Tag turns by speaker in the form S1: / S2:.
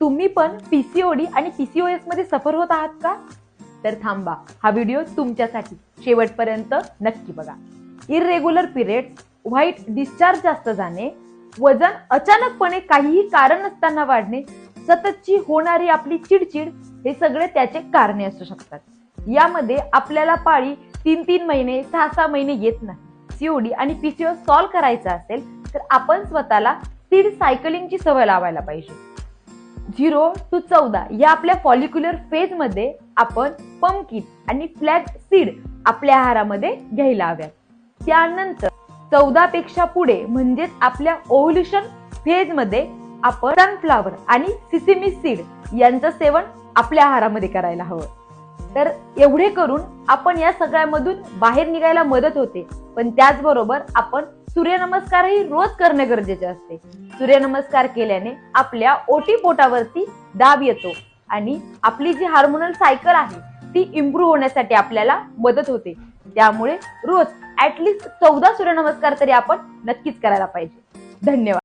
S1: तुम्ही पण पीसीओडी आणि पीसीओएसमध्ये सफर होत आहात का? तर थांबा हा व्हिडिओ तुमच्यासाठी शेवटपर्यंत नक्की बघा. इरेग्युलर पिरियड्स व्हाईट डिस्चार्ज जास्त जाणे वजन अचानकपणे काहीही कारण नसताना वाढणे सततची होणारी आपली चिडचिड हे सगळे त्याचे कारणे असू शकतात. यामध्ये आपल्याला पाळी तीन तीन महिने सहा सहा महिने येत नाही. सीओडी आणि पीसीओ सॉल्व्ह करायचा असेल तर आपण स्वतःला सीड सायकलिंगची सवय लावायला पाहिजे. झिरो टू चौदा या आपल्या फॉलिक्युलर फेजमध्ये आपण पंपकिन आणि फ्लॅग सीड आपल्या आहारामध्ये घ्यायला हव्यात. त्यानंतर चौदा पेक्षा पुढे म्हणजेच आपल्या ओव्हल्युशन फेजमध्ये आपण सनफ्लावर आणि सिसिमी सीड यांचं सेवन आपल्या आहारामध्ये करायला हवं. तर एवढे करून आपण या सगळ्यामधून बाहेर निघायला मदत होते. पण त्याचबरोबर आपण सूर्यनमस्कारही रोज करणे गरजेचे असते. सूर्यनमस्कार केल्याने आपल्या ओटी पोटावरती दाब येतो आणि आपली जी हार्मोनल सायकल आहे ती इम्प्रूव्ह होण्यासाठी आपल्याला मदत होते. त्यामुळे रोज ऍटलिस्ट चौदा सूर्यनमस्कार तरी आपण नक्कीच करायला पाहिजे. धन्यवाद.